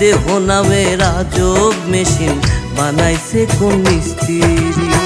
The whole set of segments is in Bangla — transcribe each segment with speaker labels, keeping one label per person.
Speaker 1: দেহ নামে রাজব মেশিন বানাইছে কোন মিস্ত্রি?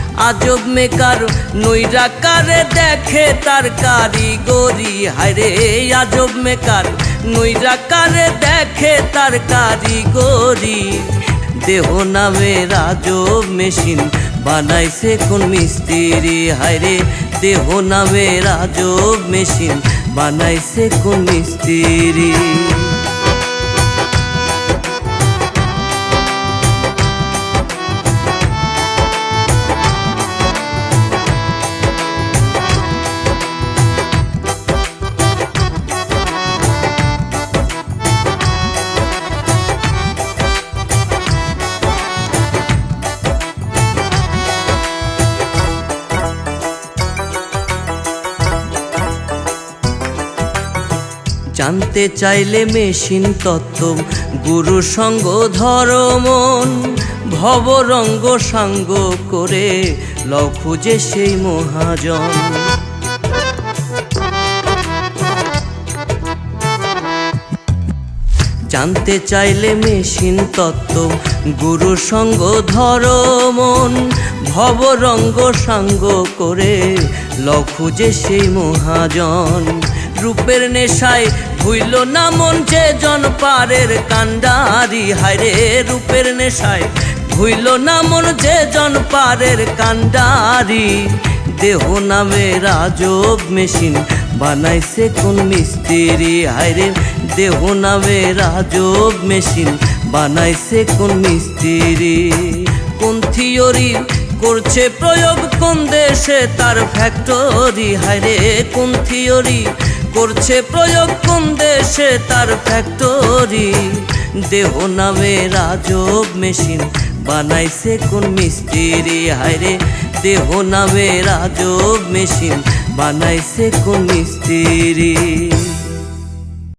Speaker 1: আজব মেকার নৈরা কারে দেখে তার কারিগরি। হায়রে আজব মেকার নৈরা কারে দেখে তার কারিগরি। দেহ নামে রাজব মেশিন বানাইছে কোন মিস্ত্রি। হায়রে দেহ নামে রাজব মেশিন বানাইছে কোন মিস্ত্রি। জানতে চাইলে মেশিন তত্ত্ব, গুরু সঙ্গ ধরমন ভবরঙ্গ সাঙ্গ করে লও সেই মহাজন। জানতে চাইলে মেশিন তত্ত্ব, গুরু সঙ্গ ধরমন ভবরঙ্গ সাঙ্গ করে লখুজে সেই মহাজন। রূপের নেশায় ভুইল না মন যে জন পারের কান্ডারি হায়রে রূপের নেশায় ভুইল না মন যে জন পারের কান্ডারি দেহ নামে রাজব মেশিন বানাইছে কোন মিস্ত্রি। হায়রে দেহ নামে রাজব মেশিন বানাইছে কোন মিস্ত্রি। কোন থিওরি করছে প্রয়োগ কোন দেশে তার ফ্যাক্টরি। হায়রে কোন থিওরি করছে প্রয়োগ কোন দেশে? তার ফ্যাক্টরি দেহ নামে রাজব মেশিন বানাইছে কোন মিস্ত্রি? হায়রে, দেহ নামে রাজব মেশিন বানাইছে কোন মিস্ত্রি?